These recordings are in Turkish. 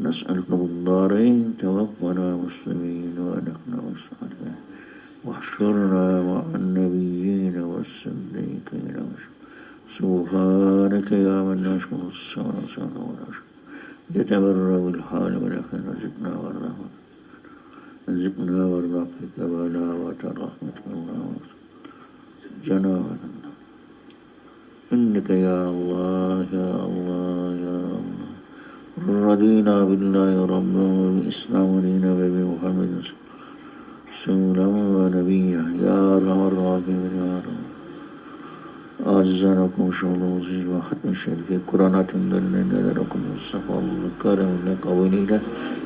نسألك بالدارين توفنا مسلمين ونحن الصالحين واحشرنا مع النبيين والصديقين سبحانك يا من نشكر الصلاة ونشكر يتبرأ الحال ولكن رزقنا والرحمة رزقنا والرحمة ولا وترحمتك الله جنابك إنك يا الله يا الله يا الله. رضينا بالله ربا وبالإسلام دينا وبمحمد رسولا ونبيا يا أرحم الراحمين يا رب Acizane konuşalımız ve hatmi şerifi Kur'an hatimlerine neler okudunuz safalılık kareminle kavliyle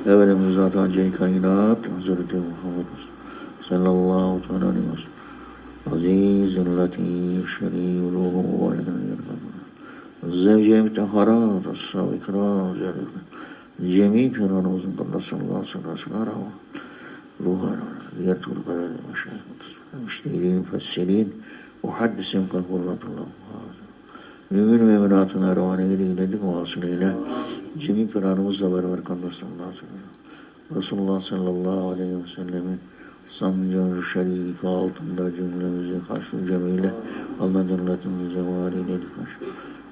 evvelimiz zaten cey kainat Hazreti Muhammed Mustafa sallallahu teala aleyhi ve sellem Azizun latif şerif ruhu ve lekın yerkan Zevce müteharat ashab-ı ikram Cemi piranımızın kıllasıllahu sallallahu aleyhi ve ruhana diğer türlü kararlı meşayih müştehirin müfessirin Muhaddisim kahvurratullah. Mümin ve müminatın ervanıyla iledik vasılıyla cemi piranımızla beraber kandasıllah Resulullah sallallahu aleyhi ve sellemin sancı şerifi altında cümlemizi haşru cemiyle Allah cennetin zevaliyle dikaş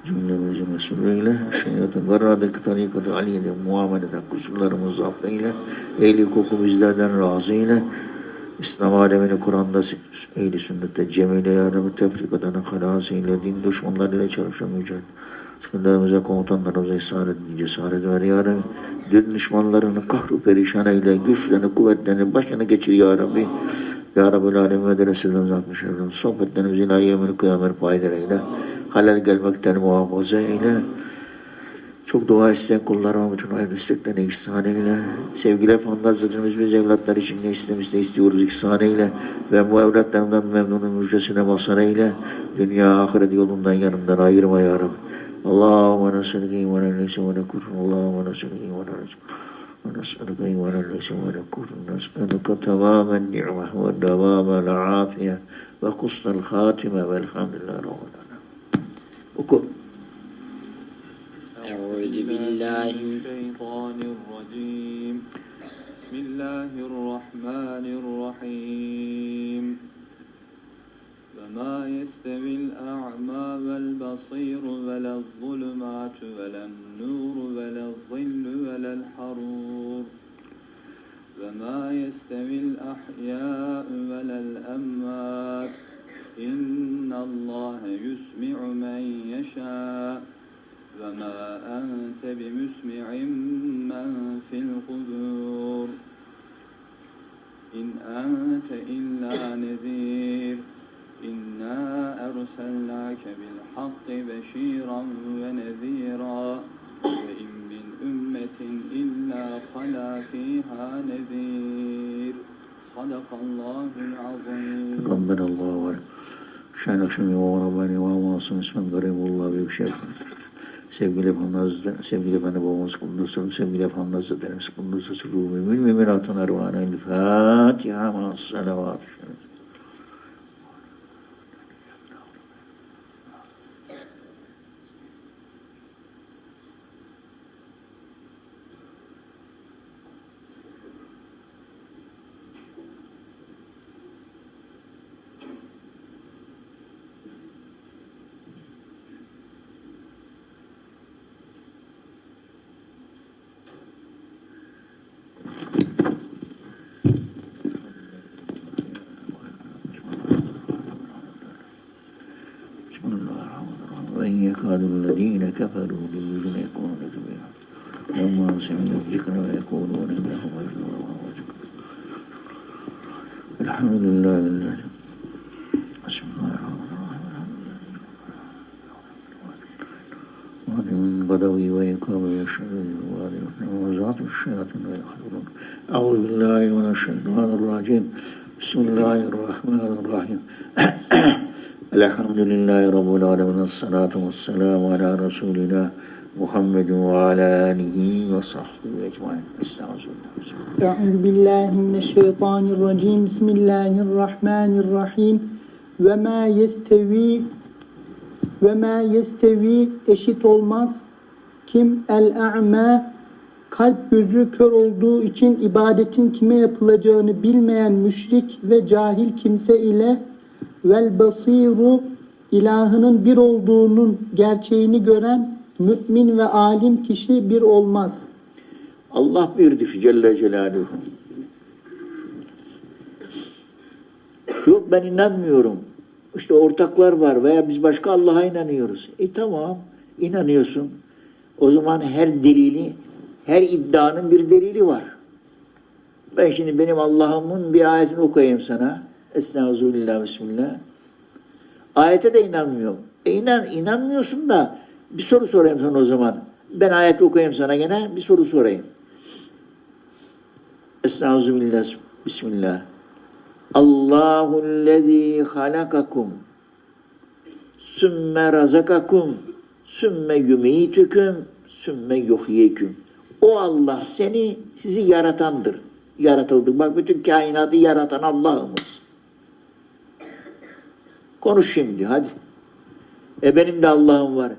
cümlemizi mesulüyle şeriatı garradaki tarikatı aliyede muamelede kusurlarımızı affeyle ehli koku bizlerden razı ile İslam alemini Kur'an'da ehli sünnette cemile ya Rabbi tefrik edene halas ile din düşmanlarıyla çalışan mücadele. Sıkıntılarımıza, komutanlarımıza isaret, cesaret ver ya Rabbi. Din düşmanlarını kahru perişan eyle, güçlerini, kuvvetlerini başına geçir ya Rabbi. Ya Rabbi alem ve deresinden zatmış evlen. Sohbetlerimizi ilahi emri kıyamet paydır eyle Halal gelmekten muhafaza eyle. Çok dua isteyen kullarıma bütün hayırlı isteklerini ihsan eyle. Sevgili Efendi Hazretlerimiz biz evlatlar için ne istemiş ne istiyoruz ihsan eyle. Ve bu evlatlarımdan memnunun müjdesine mazhar eyle. Dünya ahiret yolundan yanımdan ayırma ya Rabbi. Allahümme neselike imanen leyse ve nekurun. Allahümme neselike imanen leyse ونسألك إيمانا ليس ونكون نسألك تمام النعمة ودوام العافية وحسن الخاتمة والحمد لله رب العالمين. Oku. أعوذ بالله الشيطان الرجيم. بسم الله الرحمن الرحيم. وما يستوي الأعمى والبصير ولا الظلمات ولا النور ولا الظل ولا الحرور. وما يستوي الأحياء ولا الأموات. إن الله يسمع من يشاء وما أنت بمسمع من في القبور إن أنت إلا نذير إنا أرسلناك بالحق بشيرا ونذيرا وإن من أمة إلا خلا فيها نذير صدق الله العظيم تقبل الله Şenakşemi ve Rabbani ve Amasın İsmem Karimullah Büyük Şevk'indir. Sevgili Efendi Hazretleri, sevgili Efendi babamız kullusun, sevgili Efendi Hazretlerimiz kullusun, çocuğu mümin mümin hatun ervanı, Fatiha ma'as salavat-ı şerif. وإن يكاد الذين كفروا ليزلقون بها لما سمعوا الذكر ويقولون إنه مجنون وهو الحمد لله الذي بسم الله الرحمن الرحيم. وهذه من غدوي ويكاب يشهد وزعت الشياطين ويخلقون. أعوذ بالله من الشيطان الرجيم. بسم الله الرحمن الرحيم. Elhamdülillahi Rabbil Alemin. Esselatu vesselamu ala Resulina Muhammedin ve ala alihi ve sahbihi ecmain. Estağfirullah. Euzu billahi mineşşeytanirracim. Bismillahirrahmanirrahim. Ve ma yestevi ve ma yestevi eşit olmaz. Kim el-a'ma kalp gözü kör olduğu için ibadetin kime yapılacağını bilmeyen müşrik ve cahil kimse ile vel basiru ilahının bir olduğunun gerçeğini gören mümin ve alim kişi bir olmaz. Allah birdir Celle Celaluhu. Yok ben inanmıyorum. İşte ortaklar var veya biz başka Allah'a inanıyoruz. E tamam inanıyorsun. O zaman her delili, her iddianın bir delili var. Ben şimdi benim Allah'ımın bir ayetini okuyayım sana. Estağfirullah, Bismillah. Ayete de inanmıyorum. E inan, inanmıyorsun da bir soru sorayım sana o zaman. Ben ayet okuyayım sana gene bir soru sorayım. Estağfirullah, Bismillah. Allahu'llezî halakakum sümme razakakum sümme yumîtüküm sümme yuhyiküm. O Allah seni, sizi yaratandır. Yaratıldık. Bak bütün kainatı yaratan Allah'ımız. Konuş şimdi hadi. E benim de Allah'ım var.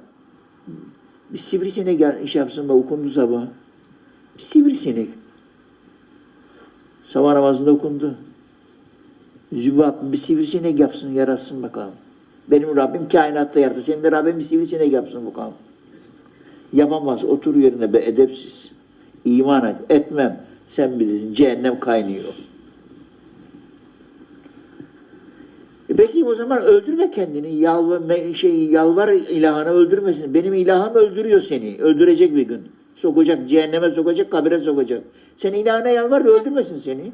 Bir sivrisinek iş yapsın bak okundu sabah. Bir sivrisinek. Sabah namazında okundu. Zübap bir sivrisinek yapsın, yaratsın bakalım. Benim Rabbim kainatta yarattı. Senin de Rabbim bir sivrisinek yapsın bakalım. Yapamaz. Otur yerine be edepsiz. İman et. Etmem. Sen bilirsin. Cehennem kaynıyor. E peki o zaman öldürme kendini. Yalvar, me- şey, yalvar ilahını öldürmesin. Benim ilahım öldürüyor seni. Öldürecek bir gün. Sokacak, cehenneme sokacak, kabire sokacak. Sen ilahına yalvar da öldürmesin seni.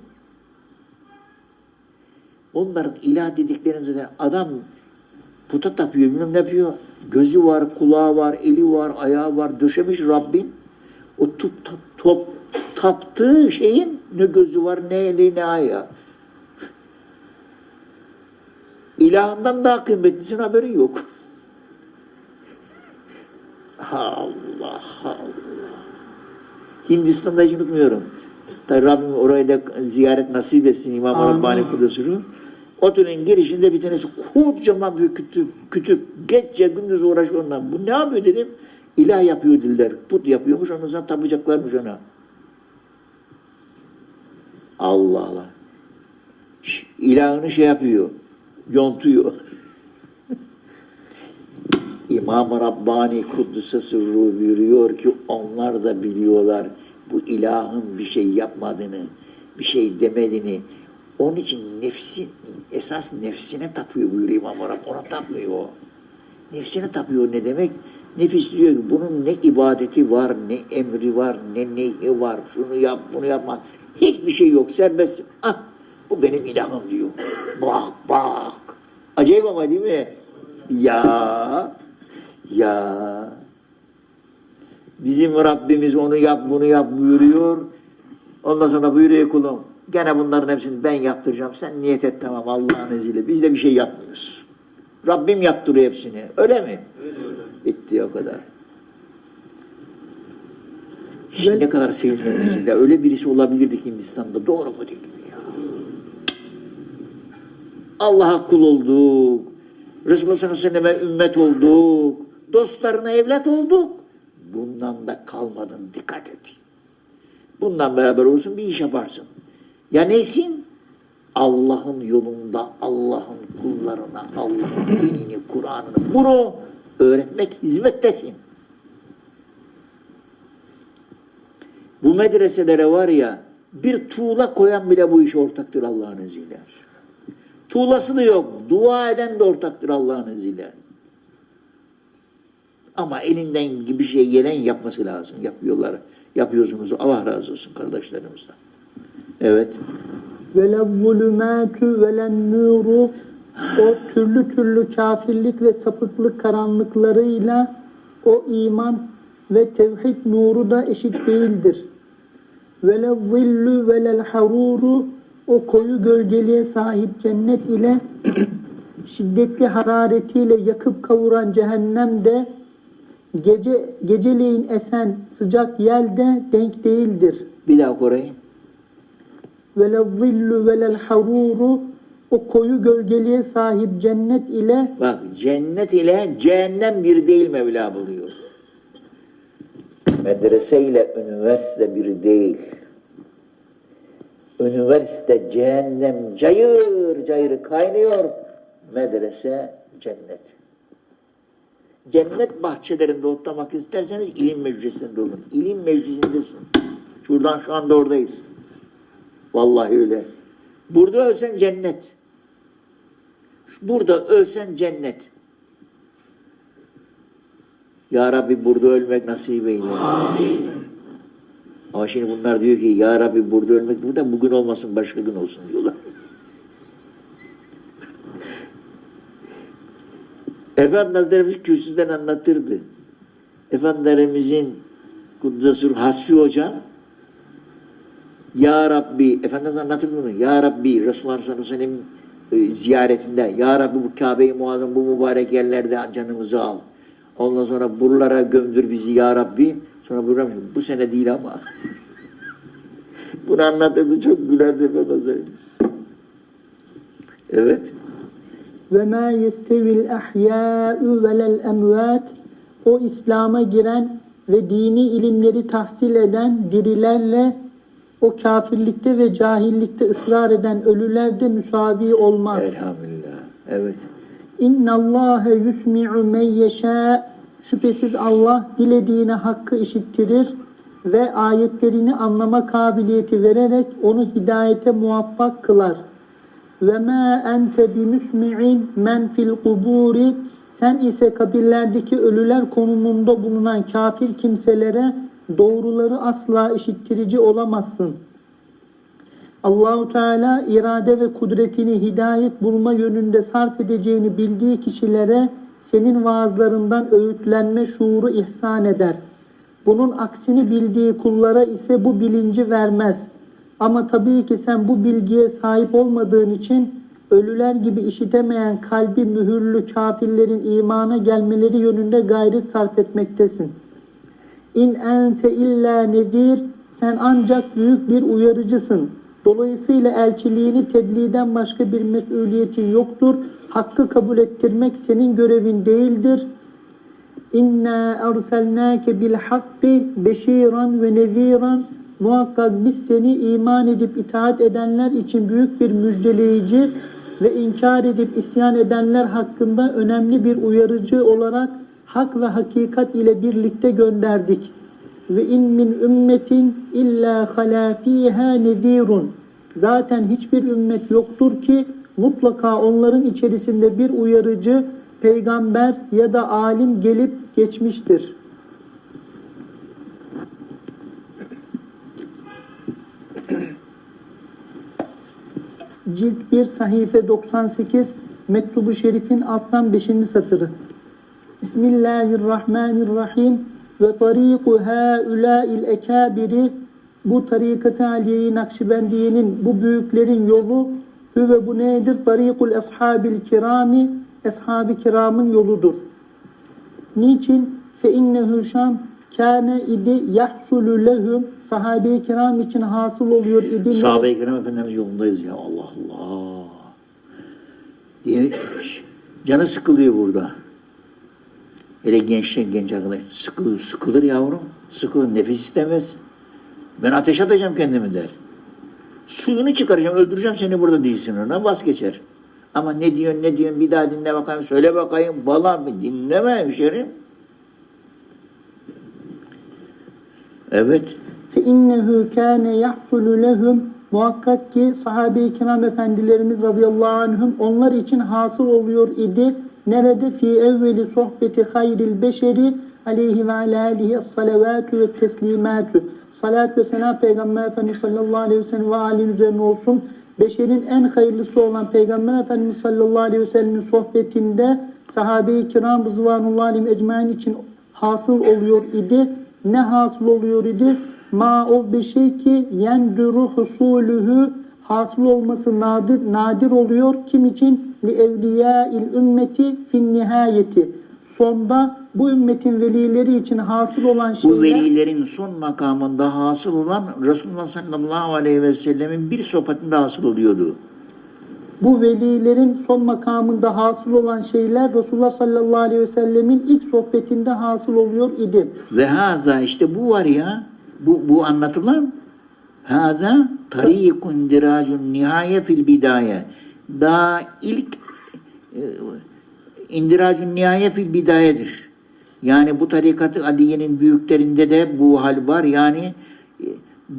Onların ilah dediklerini zaten adam puta tapıyor, bilmem ne yapıyor. Gözü var, kulağı var, eli var, ayağı var. Döşemiş Rabbin. O tup, top, top, taptığı şeyin ne gözü var, ne eli, ne ayağı. İlahından daha kıymetlisin haberi yok. Allah Allah. Hindistan'da hiç unutmuyorum. Tabi Rabbim orayı da ziyaret nasip etsin İmam. Rabbani Kudüs'ünü. Otelin girişinde bir tanesi kocaman bir kütük, kütük. Gece gündüz uğraşıyor ondan. Bu ne yapıyor dedim. İlah yapıyor dediler. Put yapıyormuş ondan sonra tapacaklarmış ona. Allah Allah. İlahını şey yapıyor. Yontuyor. İmam-ı Rabbani Kuddüs'e sırrı buyuruyor ki onlar da biliyorlar bu ilahın bir şey yapmadığını, bir şey demediğini. Onun için nefsi, esas nefsine tapıyor buyuruyor İmam-ı Rabbani. Ona tapmıyor o. Nefsine tapıyor ne demek? Nefis diyor ki bunun ne ibadeti var, ne emri var, ne nehi var. Şunu yap, bunu yapma. Hiçbir şey yok, serbest. Ah, bu benim ilahım diyor. Bak, bak. Acayip ama değil mi? Ya, ya. Bizim Rabbimiz onu yap, bunu yap buyuruyor. Ondan sonra buyuruyor kulum. Gene bunların hepsini ben yaptıracağım. Sen niyet et tamam Allah'ın izniyle. Biz de bir şey yapmıyoruz. Rabbim yaptırıyor hepsini. Öyle mi? Öyle Bitti o kadar. Ve- ne kadar sevinmelisin. Öyle birisi olabilirdik Hindistan'da. Doğru mu değil mi? Allah'a kul olduk. Resulullah sallallahu aleyhi ve selleme ümmet olduk. Dostlarına evlat olduk. Bundan da kalmadın. Dikkat et. Bundan beraber olursun bir iş yaparsın. Ya neysin? Allah'ın yolunda Allah'ın kullarına Allah'ın dinini, Kur'an'ını bunu öğretmek hizmettesin. Bu medreselere var ya bir tuğla koyan bile bu iş ortaktır Allah'ın izniyle. Tuğlası da yok. Dua eden de ortaktır Allah'ın izniyle. Ama elinden gibi şey gelen yapması lazım. Yapıyorlar. Yapıyorsunuz. Allah razı olsun kardeşlerimizden. Evet. Vele zulümâtü velen nuru o türlü türlü kafirlik ve sapıklık karanlıklarıyla o iman ve tevhid nuru da eşit değildir. Vele zillü velel haruru o koyu gölgeliğe sahip cennet ile şiddetli hararetiyle yakıp kavuran cehennem de gece geceleyin esen sıcak yel de denk değildir. Bir daha Kore'yi. Vele zillu velel haruru o koyu gölgeliğe sahip cennet ile Bak cennet ile cehennem bir değil Mevla buluyor. Medrese ile üniversite biri değil. Üniversite cehennem cayır cayır kaynıyor. Medrese cennet. Cennet bahçelerinde otlamak isterseniz ilim meclisinde olun. İlim meclisindesin. Şuradan şu anda oradayız. Vallahi öyle. Burada ölsen cennet. Burada ölsen cennet. Ya Rabbi burada ölmek nasip eyle. Ama şimdi bunlar diyor ki Ya Rabbi burada ölmek burada bugün olmasın başka gün olsun diyorlar. Efendi Hazretlerimiz kürsüden anlatırdı. Efendilerimizin Kuddesur Hasbi Hocam Ya Rabbi, Efendimiz anlatırdı bunu. Ya Rabbi, Resulullah sallallahu aleyhi ve sellem e, ziyaretinde Ya Rabbi bu Kabe-i Muazzam bu mübarek yerlerde canımızı al. Ondan sonra buralara gömdür bizi Ya Rabbi. Sonra buyuruyor bu sene değil ama. bunu anlatırdı çok gülerdi Hazretlerimiz. Evet. Ve ma yestevil ahya'u velel emvat o İslam'a giren ve dini ilimleri tahsil eden dirilerle o kafirlikte ve cahillikte ısrar eden ölüler de müsavi olmaz. Elhamdülillah. Evet. İnna Allahe yusmi'u men yeşâ şüphesiz Allah dilediğine hakkı işittirir ve ayetlerini anlama kabiliyeti vererek onu hidayete muvaffak kılar. Ve ma ente bimusmi'in men fil kuburi sen ise kabirlerdeki ölüler konumunda bulunan kafir kimselere doğruları asla işittirici olamazsın. Allahu Teala irade ve kudretini hidayet bulma yönünde sarf edeceğini bildiği kişilere senin vaazlarından öğütlenme şuuru ihsan eder. Bunun aksini bildiği kullara ise bu bilinci vermez. Ama tabii ki sen bu bilgiye sahip olmadığın için ölüler gibi işitemeyen kalbi mühürlü kafirlerin imana gelmeleri yönünde gayret sarf etmektesin. İn ente illa nedir sen ancak büyük bir uyarıcısın. Dolayısıyla elçiliğini tebliğden başka bir mesuliyetin yoktur. Hakkı kabul ettirmek senin görevin değildir. İnna erselnake bil hakki beşiran ve neziran Muhakkak biz seni iman edip itaat edenler için büyük bir müjdeleyici ve inkar edip isyan edenler hakkında önemli bir uyarıcı olarak hak ve hakikat ile birlikte gönderdik. Ve in min ümmetin illa hala fiha nedirun. Zaten hiçbir ümmet yoktur ki mutlaka onların içerisinde bir uyarıcı, peygamber ya da alim gelip geçmiştir. Cilt 1 sahife 98 Mektubu Şerif'in alttan 5. satırı. Bismillahirrahmanirrahim ve tariku haulâil ekâbiri bu tarikat-ı aliyeyi Nakşibendiye'nin bu büyüklerin yolu ve bu nedir? Tarikul ashabil kirami ashab-ı kiramın yoludur. Niçin? Fe innehu şam kâne idi yahsulü lehum sahabe-i kiram için hasıl oluyor idi. Sahabe-i kiram Efendimiz yolundayız ya Allah Allah. Diye canı sıkılıyor burada. Hele gençler, genç arkadaş sıkılır, sıkılır yavrum. Sıkılır, nefes istemez. Ben ateş atacağım kendimi der. Suyunu çıkaracağım, öldüreceğim seni burada değilsin ondan vazgeçer. Ama ne diyorsun, ne diyorsun, bir daha dinle bakayım, söyle bakayım, falan dinleme hemşerim. Evet. Fe innehu kâne yahsulu lehum muhakkak ki sahabe-i kiram efendilerimiz radıyallahu anhum onlar için hasıl oluyor idi. Nerede fi evveli sohbeti hayril beşeri aleyhi ve ala alihi salavatü ve teslimatü. Salat ve selam Peygamber Efendimiz sallallahu aleyhi ve sellem ve alin üzerine olsun. Beşerin en hayırlısı olan Peygamber Efendimiz sallallahu aleyhi ve sellemin sohbetinde sahabe-i kiram rızvanullahi ecmain için hasıl oluyor idi. Ne hasıl oluyor idi? Ma o bir şey ki yenduru husulühü hasıl olması nadir nadir oluyor. Kim için? Li evliyail ümmeti fin nihayeti. Sonda bu ümmetin velileri için hasıl olan şeyler Bu velilerin son makamında hasıl olan Resulullah sallallahu aleyhi ve sellemin bir sohbetinde hasıl oluyordu. Bu velilerin son makamında hasıl olan şeyler Resulullah sallallahu aleyhi ve sellemin ilk sohbetinde hasıl oluyor idi. Ve haza işte bu var ya. Bu, bu anlatılan haza tarikun diracun nihaye fil bidaye. Daha ilk e, indiracun nihaye fil bidayedir. Yani bu tarikatı Aliye'nin büyüklerinde de bu hal var. Yani e,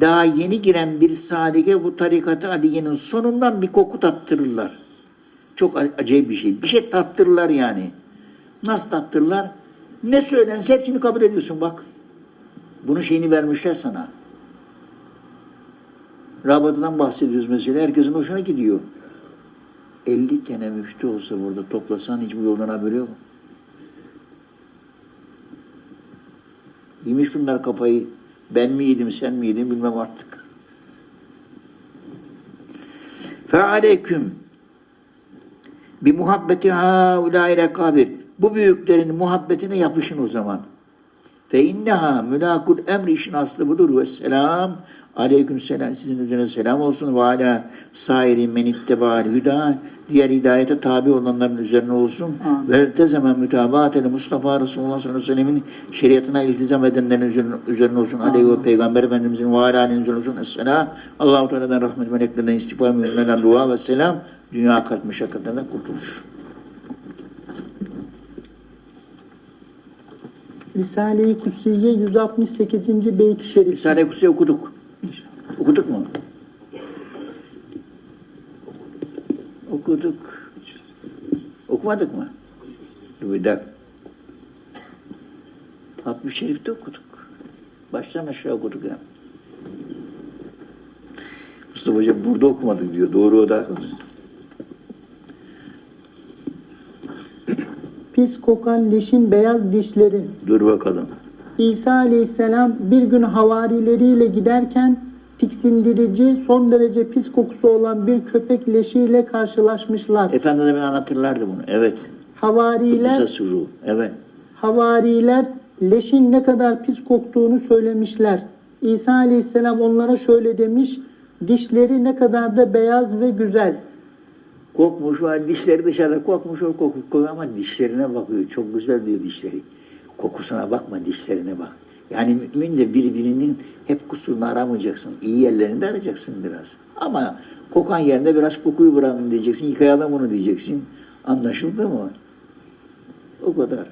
daha yeni giren bir sadike bu tarikatı Aliye'nin sonundan bir koku tattırırlar. Çok acayip bir şey. Bir şey tattırırlar yani. Nasıl tattırırlar? Ne söylense hepsini kabul ediyorsun bak. Bunun şeyini vermişler sana. Rabıtadan bahsediyoruz mesela. Herkesin hoşuna gidiyor. 50 tane müftü olsa burada toplasan hiç bu yoldan haberi yok. Yemiş bunlar kafayı. Ben mi yedim, sen mi bilmem artık. Fealeyküm bi muhabbeti haulâ rekabir. Bu büyüklerin muhabbetine yapışın o zaman. Fe inneha mülakul emri işin aslı budur. Ve selam. Aleyküm selam. Sizin üzerine selam olsun. Ve ala sairi men ittebâl hüdâ. Diğer hidayete tabi olanların üzerine olsun. Ve eltezeme mütabâteli Mustafa Resulullah sallallahu aleyhi ve sellemin şeriatına iltizam edenlerin üzerine, üzerine olsun. Aleyhi ve Peygamber Efendimizin ve ala aleyhi üzerine olsun. Esselam. Allah-u Teala'dan rahmet meleklerinden istifa müminlerden dua ve selam. Dünya kalp meşakkatlerinden kurtuluş. Risale-i Kutsiye 168. beyt-i şerif. Risale-i Kutsi'yi okuduk. Okuduk mu? Okuduk. Okumadık mı? Dur bir dakika. Hatmi Şerif'te okuduk. Baştan aşağı okuduk ya. Mustafa Hoca burada okumadık diyor. Doğru o da. Pis kokan leşin beyaz dişleri. Dur bakalım. İsa aleyhisselam bir gün havarileriyle giderken tiksindirici, son derece pis kokusu olan bir köpek leşiyle karşılaşmışlar. Efendimiz anlatırlardı bunu. Evet. Havariler sürru. Evet. Havariler leşin ne kadar pis koktuğunu söylemişler. İsa aleyhisselam onlara şöyle demiş, dişleri ne kadar da beyaz ve güzel. Kokmuş var, dişleri dışarıda kokmuş, o koku kokuyor ama dişlerine bakıyor. Çok güzel diyor dişleri. Kokusuna bakma, dişlerine bak. Yani mümin de birbirinin hep kusurunu aramayacaksın. İyi yerlerinde arayacaksın biraz. Ama kokan yerinde biraz kokuyu bırakın diyeceksin. Yıkayalım onu diyeceksin. Anlaşıldı mı? O kadar.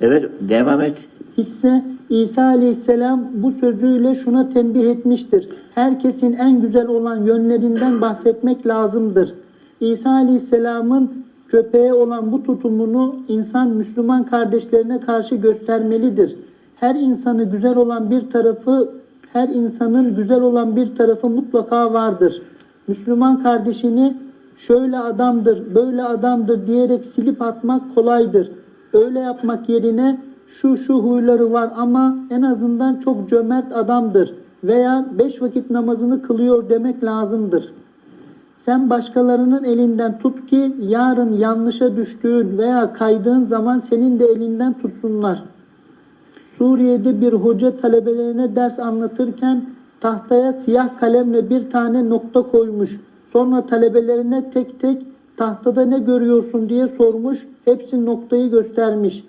Evet, devam et. Hisse İsa aleyhisselam bu sözüyle şuna tembih etmiştir. Herkesin en güzel olan yönlerinden bahsetmek lazımdır. İsa aleyhisselamın köpeğe olan bu tutumunu insan Müslüman kardeşlerine karşı göstermelidir. Her insanı güzel olan bir tarafı, her insanın güzel olan bir tarafı mutlaka vardır. Müslüman kardeşini şöyle adamdır, böyle adamdır diyerek silip atmak kolaydır. Öyle yapmak yerine şu şu huyları var ama en azından çok cömert adamdır veya beş vakit namazını kılıyor demek lazımdır. Sen başkalarının elinden tut ki yarın yanlışa düştüğün veya kaydığın zaman senin de elinden tutsunlar. Suriye'de bir hoca talebelerine ders anlatırken tahtaya siyah kalemle bir tane nokta koymuş. Sonra talebelerine tek tek tahtada ne görüyorsun diye sormuş. Hepsi noktayı göstermiş.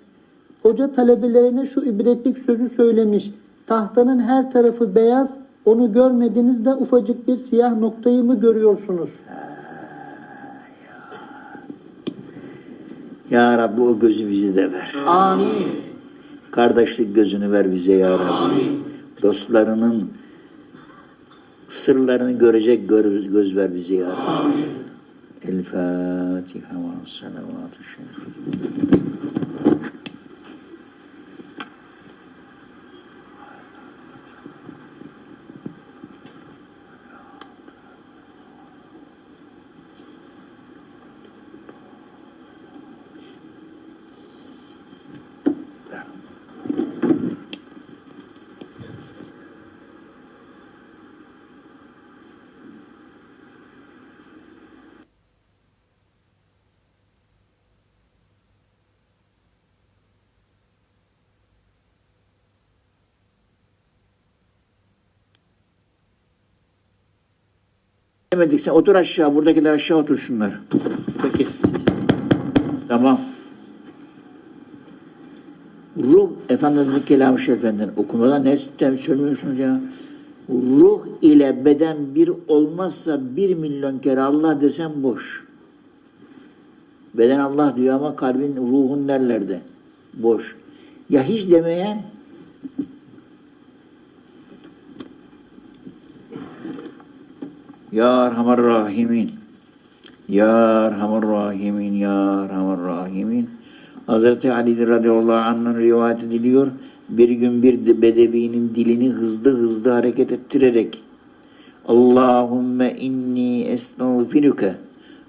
Hoca talebelerine şu ibretlik sözü söylemiş. Tahtanın her tarafı beyaz, onu görmediniz de ufacık bir siyah noktayı mı görüyorsunuz? Ya Rabbi o gözü bizi de ver. Amin. Kardeşlik gözünü ver bize ya Rabbi. Dostlarının sırlarını görecek gör- göz ver bize ya Rabbi. El Fatiha ve salavatü şerif. Demedik sen otur aşağı buradakiler aşağı otursunlar. Peki. Tamam. Ruh Efendimiz'in kelamı şerifinden okumadan ne sistem söylüyorsunuz ya? Ruh ile beden bir olmazsa bir milyon kere Allah desem boş. Beden Allah diyor ama kalbin, ruhun nerelerde? Boş. Ya hiç demeyen Ya Erhamer Rahimin Ya Erhamer Rahimin Ya Erhamer Rahimin Hazreti Ali radıyallahu anh'ın rivayet ediliyor. Bir gün bir de bedevinin dilini hızlı hızlı hareket ettirerek Allahümme inni estağfiruke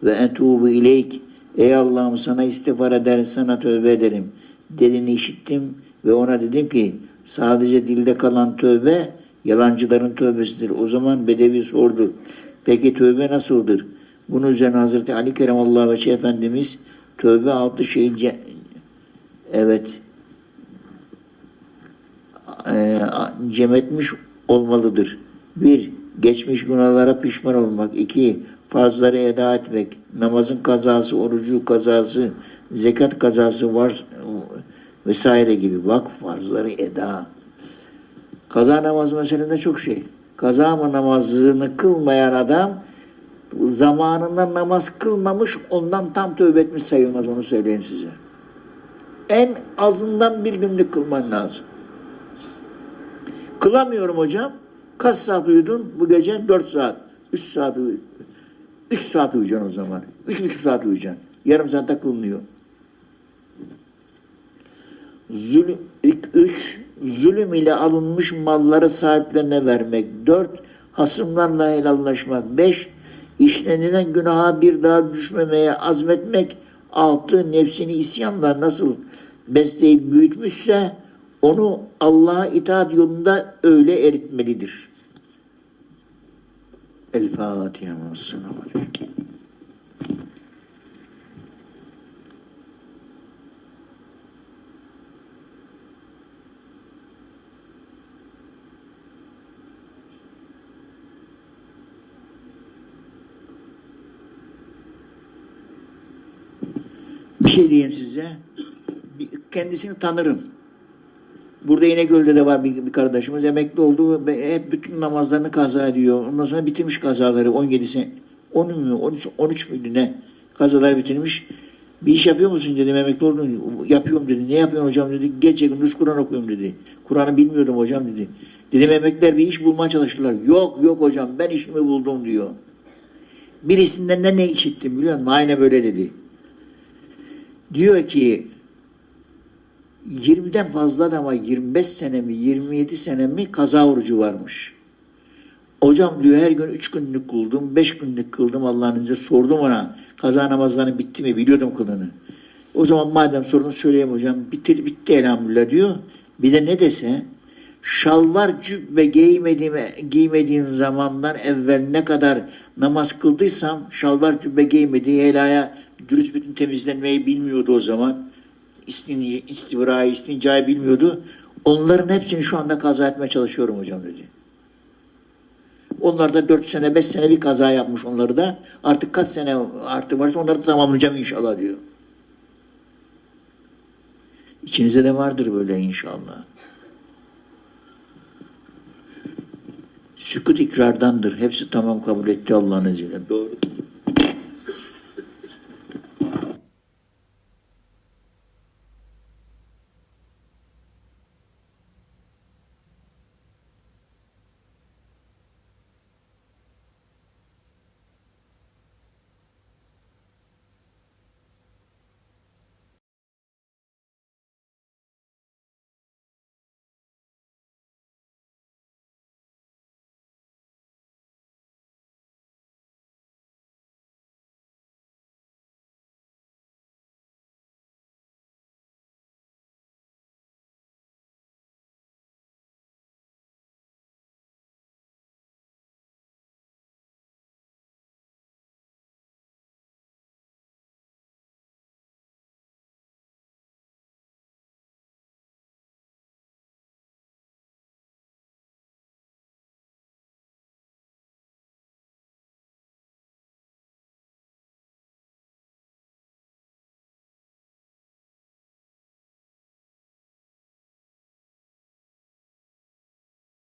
ve etubu ileyk Ey Allah'ım sana istiğfar eder, sana tövbe ederim. Dediğini işittim ve ona dedim ki sadece dilde kalan tövbe yalancıların tövbesidir. O zaman Bedevi sordu. Peki tövbe nasıldır? Bunun üzerine Hazreti Ali Keremallahu Veçhi Efendimiz tövbe altı şeyi ce- evet e, cem etmiş olmalıdır. Bir, geçmiş günahlara pişman olmak. İki, farzları eda etmek. Namazın kazası, orucu kazası, zekat kazası var vesaire gibi. Bak farzları eda. Kaza namazı meselesinde çok şey. Kaza mı namazını kılmayan adam zamanında namaz kılmamış ondan tam tövbe etmiş sayılmaz onu söyleyeyim size. En azından bir günlük kılman lazım. Kılamıyorum hocam. Kaç saat uyudun bu gece? Dört saat. Üç saat uyu. Üç saat uyuyacaksın o zaman. Üç buçuk saat uyuyacaksın. Yarım saatte kılınıyor. Zulüm, ilk üç, zulüm ile alınmış malları sahiplerine vermek. Dört, hasımlarla helallaşmak. Beş, işlenilen günaha bir daha düşmemeye azmetmek. Altı, nefsini isyanla nasıl besleyip büyütmüşse onu Allah'a itaat yolunda öyle eritmelidir. El Fatiha. Selamun Aleyküm. Şey diyeyim size. Kendisini tanırım. Burada İnegöl'de de var bir, bir kardeşimiz. Emekli oldu hep bütün namazlarını kaza ediyor. Ondan sonra bitirmiş kazaları 17 sene. 10 mu 13, 13 müydü ne? Kazalar bitirmiş. Bir iş yapıyor musun dedim emekli oldun. Yapıyorum dedi. Ne yapıyorsun hocam dedi. Gece gündüz Kur'an okuyorum dedi. Kur'an'ı bilmiyordum hocam dedi. Dedim emekliler bir iş bulmaya çalıştılar. Yok yok hocam ben işimi buldum diyor. Birisinden de ne işittim biliyor musun? Aynen böyle dedi. Diyor ki 20'den fazla ama 25 sene mi 27 sene mi kaza orucu varmış. Hocam diyor her gün 3 günlük kıldım, 5 günlük kıldım Allah'ın izniyle. Sordum ona kaza namazlarının bitti mi biliyordum kılını. O zaman madem sorunu söyleyeyim hocam bitti, bitti elhamdülillah diyor. Bir de ne dese şalvar cübbe giymediğim, giymediğim zamandan evvel ne kadar namaz kıldıysam şalvar cübbe giymediği helaya dürüst bütün temizlenmeyi bilmiyordu o zaman. İstin, istivrayı, istincayı bilmiyordu. Onların hepsini şu anda kaza etmeye çalışıyorum hocam dedi. Onlar da 4 sene, 5 sene bir kaza yapmış onları da. Artık kaç sene artık varsa onları da tamamlayacağım inşallah diyor. İçinizde de vardır böyle inşallah. sükut ikrardandır. Hepsi tamam kabul etti Allah'ın izniyle. Doğru.